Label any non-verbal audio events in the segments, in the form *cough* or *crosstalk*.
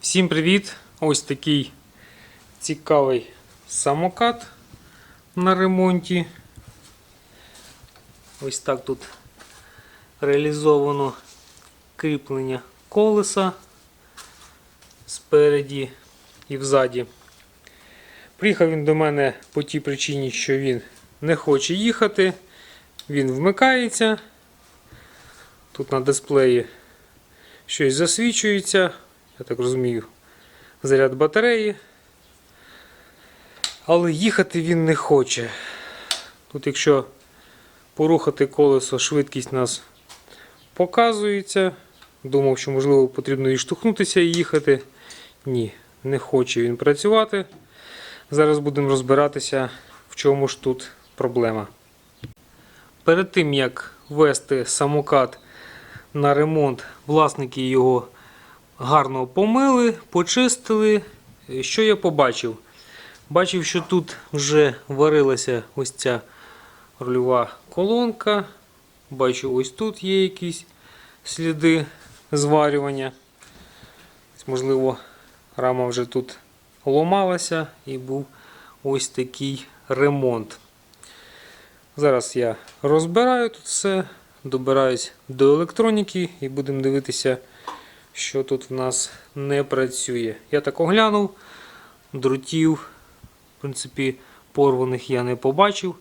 Всім привіт! Ось такий цікавий самокат на ремонті. Ось так тут реалізовано кріплення колеса спереді і взаді. Приїхав він до мене по тій причині, що він не хоче їхати, він вмикається. Тут на дисплеї щось засвічується, я так розумію, заряд батареї. Але їхати він не хоче. Тут, якщо порухати колесо, швидкість нас показується. Думав, що можливо потрібно відштовхнутися і їхати. Ні, не хоче він працювати. Зараз будемо розбиратися, в чому ж тут проблема. Перед тим як ввести самокат на ремонт, власники його гарно помили, почистили. Що я побачив? Бачив, що тут вже варилася ось ця рульова колонка. Бачу, ось тут є якісь сліди зварювання. Можливо, рама вже тут ломалася і був ось такий ремонт. Зараз я розбираю тут все, добираюсь до електроніки і будемо дивитися, що тут в нас не працює. Я так оглянув, дротів, в принципі, порваних я не побачив.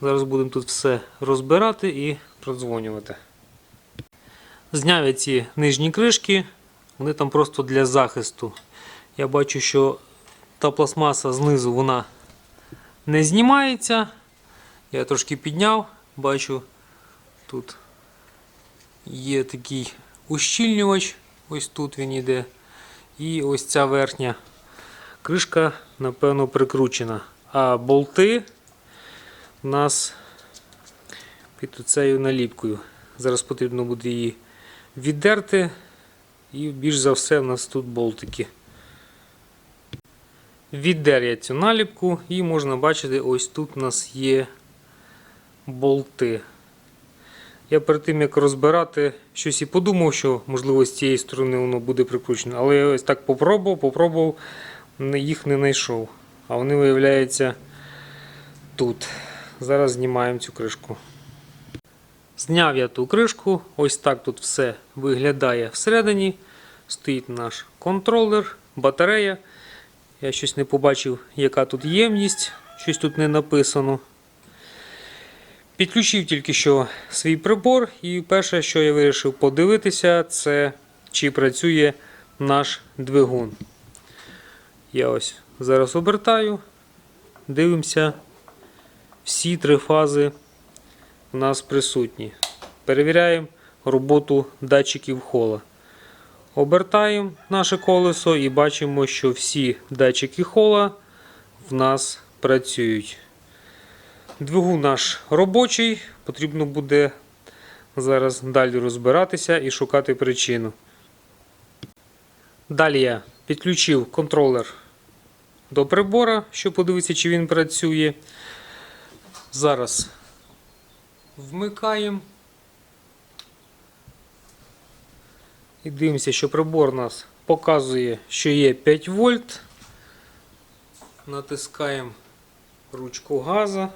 Зараз будемо тут все розбирати і продзвонювати. Зняв я ці нижні кришки, вони там просто для захисту. Я бачу, що та пластмаса знизу вона не знімається. Я трошки підняв, бачу, тут є такий ущільнювач, ось тут він іде. І ось ця верхня кришка, напевно, прикручена. А болти у нас під цією наліпкою. Зараз потрібно буде її віддерти. І більш за все в нас тут болтики. Віддер я цю наліпку і можна бачити, ось тут у нас є болти. Я перед тим як розбирати щось і подумав, що можливо з цієї сторони воно буде прикручено. Але я ось так попробував, попробував, їх не знайшов. А вони виявляються тут. Зараз знімаємо цю кришку. Зняв я ту кришку, ось так тут все виглядає всередині. Стоїть наш контролер, батарея. Я щось не побачив, яка тут ємність, щось тут не написано. Підключив тільки що свій прибор, і перше, що я вирішив подивитися, це чи працює наш двигун. Я ось зараз обертаю, дивимося, всі три фази у нас присутні. Перевіряємо роботу датчиків хола. Обертаємо наше колесо і бачимо, що всі датчики хола в нас працюють. Двигун наш робочий, потрібно буде зараз далі розбиратися і шукати причину. Далі я підключив контролер до прибора, щоб подивитися, чи він працює. Зараз вмикаємо. І дивимося, що прибор нас показує, що є 5 вольт. Натискаємо ручку газа.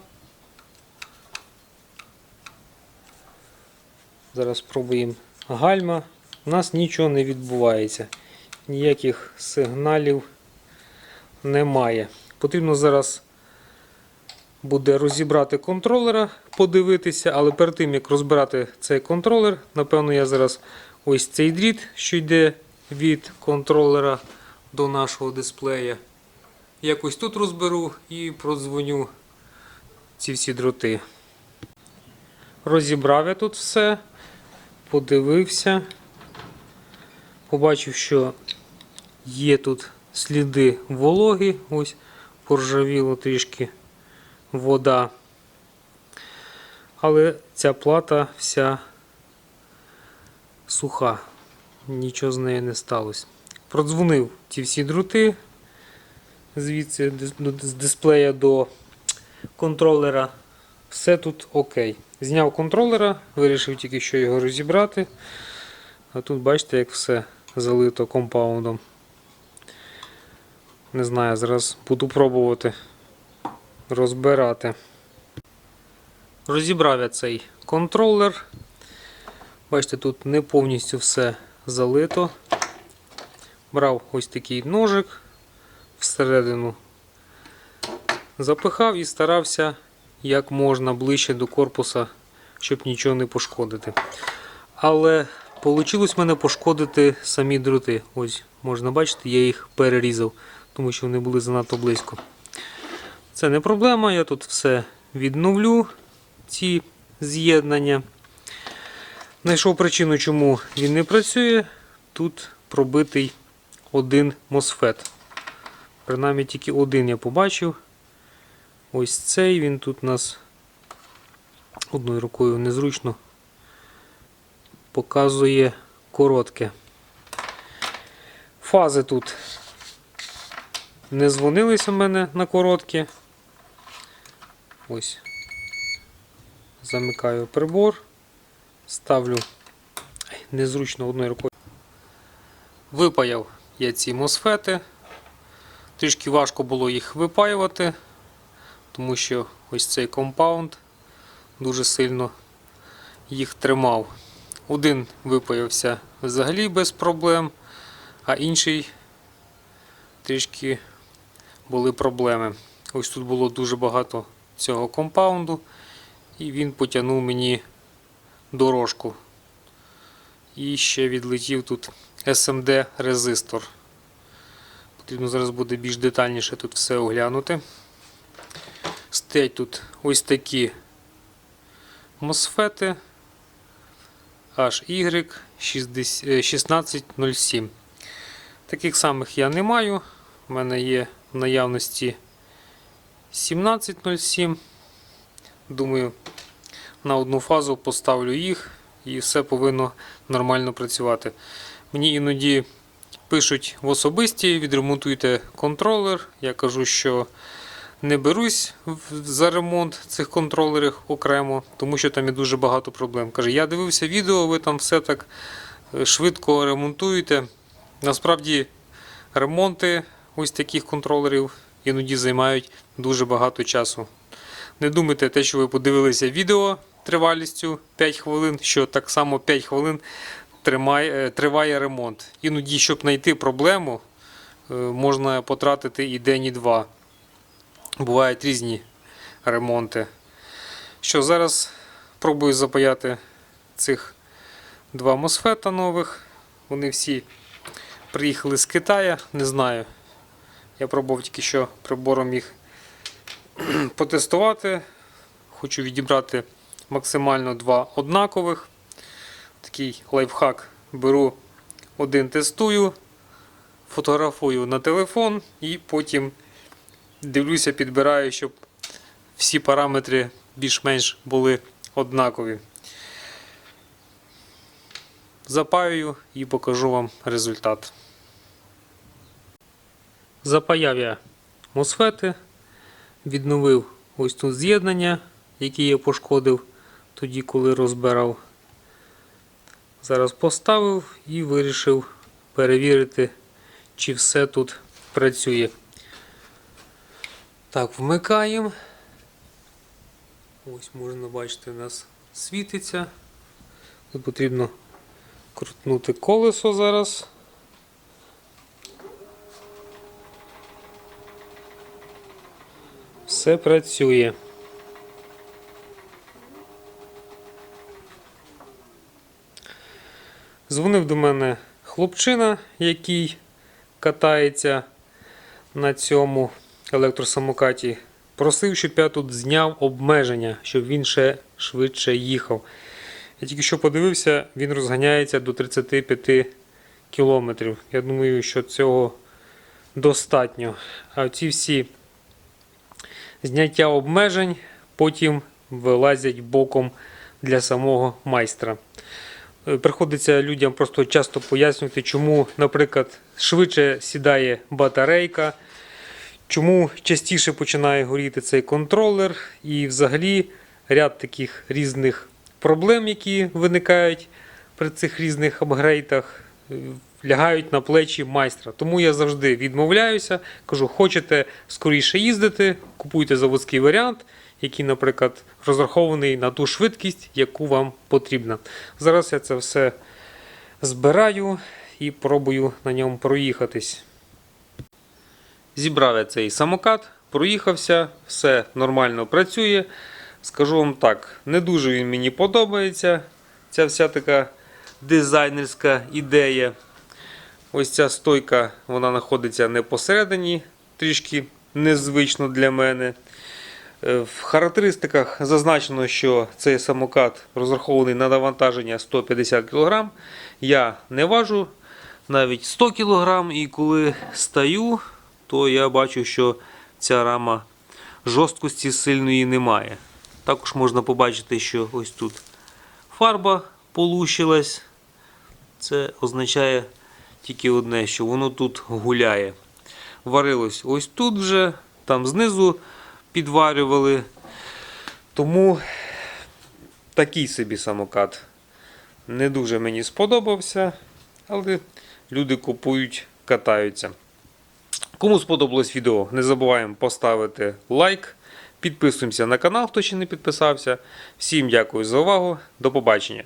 Зараз спробуємо гальма. У нас нічого не відбувається. Ніяких сигналів немає. Потрібно зараз буде розібрати контролера, подивитися, але перед тим як розбирати цей контролер, напевно, я зараз ось цей дріт, що йде від контролера до нашого дисплея. Якось тут розберу і продзвоню ці всі дроти. Розібрав я тут все, подивився, побачив, що є тут сліди вологи, ось поржавіло трішки вода. Але ця плата вся суха, нічого з нею не сталося. Продзвонив ті всі дроти звідси з дисплея до контролера. Все тут окей. Зняв контролера, вирішив тільки що його розібрати. А тут бачите, як все залито компаундом. Не знаю, зараз буду пробувати розбирати. Розібрав я цей контролер. Бачите, тут не повністю все залито. Брав ось такий ножик всередину, запихав і старався як можна ближче до корпуса, щоб нічого не пошкодити. Але вийшло мене пошкодити самі дроти. Ось можна бачити, я їх перерізав, тому що вони були занадто близько. Це не проблема, я тут все відновлю, ці з'єднання. Знайшов причину, чому він не працює. Тут пробитий один мосфет. Принаймні тільки один я побачив. Ось цей він тут у нас одною рукою незручно показує коротке. Фази тут не дзвонилися в мене на короткі. Ось. Замикаю прибор, ставлю незручно одною рукою. Випаяв я ці мосфети. Трішки важко було їх випаювати, тому що ось цей компаунд дуже сильно їх тримав. Один випаявся взагалі без проблем, а інший трішки були проблеми. Ось тут було дуже багато цього компаунду, і він потягнув мені дорожку. І ще відлетів тут SMD резистор. Потрібно зараз буде більш детальніше тут все оглянути. Стоять тут ось такі мосфети HY 1607. Таких самих я не маю. У мене є в наявності 1707. Думаю, на одну фазу поставлю їх і все повинно нормально працювати. Мені іноді пишуть в особисті, відремонтуйте контролер. Я кажу, що не берусь за ремонт цих контролерів окремо, тому що там є дуже багато проблем. Каже, я дивився відео, ви там все так е, швидко ремонтуєте. Насправді ремонти ось таких контролерів іноді займають дуже багато часу. Не думайте те, що ви подивилися відео тривалістю 5 хвилин, що так само 5 хвилин тримає, е, триває ремонт. Іноді, щоб знайти проблему, е, можна потратити і день, і два. Бувають різні ремонти. Що зараз пробую запаяти цих два мосфета нових. Вони всі приїхали з Китаю, не знаю. Я пробував тільки що прибором їх *clears throat* потестувати. Хочу відібрати максимально два однакових. Такий лайфхак. Беру один тестую, фотографую на телефон і потім дивлюся, підбираю, щоб всі параметри більш-менш були однакові. Запаюю і покажу вам результат. Запаяв я мосфети, відновив ось тут з'єднання, які я пошкодив тоді, коли розбирав. Зараз поставив і вирішив перевірити, чи все тут працює. Так, вмикаємо. Ось можна бачити, у нас світиться. Тут потрібно крутнути колесо зараз. Все працює. Дзвонив до мене хлопчина, який катається на цьому електросамокаті. Просив, щоб я тут зняв обмеження, щоб він ще швидше їхав. Я тільки що подивився, він розганяється до 35 кілометрів. Я думаю, що цього достатньо. А ці всі зняття обмежень потім вилазять боком для самого майстра. Е, Приходиться людям просто часто пояснювати, чому, наприклад, швидше сідає батарейка, чому частіше починає горіти цей контролер, і взагалі ряд таких різних проблем, які виникають при цих різних апгрейдах. Е, лягають на плечі майстра. Тому я завжди відмовляюся. Кажу, хочете скоріше їздити, купуйте заводський варіант, який, наприклад, розрахований на ту швидкість, яку вам потрібна. Зараз я це все збираю і пробую на ньому проїхатись. Зібрав я цей самокат, проїхався, все нормально працює. Скажу вам так, не дуже він мені подобається. Ця вся така дизайнерська ідея. Ось ця стойка вона знаходиться не посередині, трішки незвично для мене. Е, В характеристиках зазначено, що цей самокат розрахований на навантаження 150 кг. Я не важу навіть 100 кг, і коли стаю, то я бачу, що ця рама жорсткості сильної немає. Також можна побачити, що ось тут фарба полущилась. Це означає тільки одне, що воно тут гуляє. Варилось ось тут вже, там знизу підварювали. Тому такий собі самокат не дуже мені сподобався, але люди купують, катаються. Кому сподобалось відео, не забуваємо поставити лайк. Підписуємося на канал, хто ще не підписався. Всім дякую за увагу. До побачення.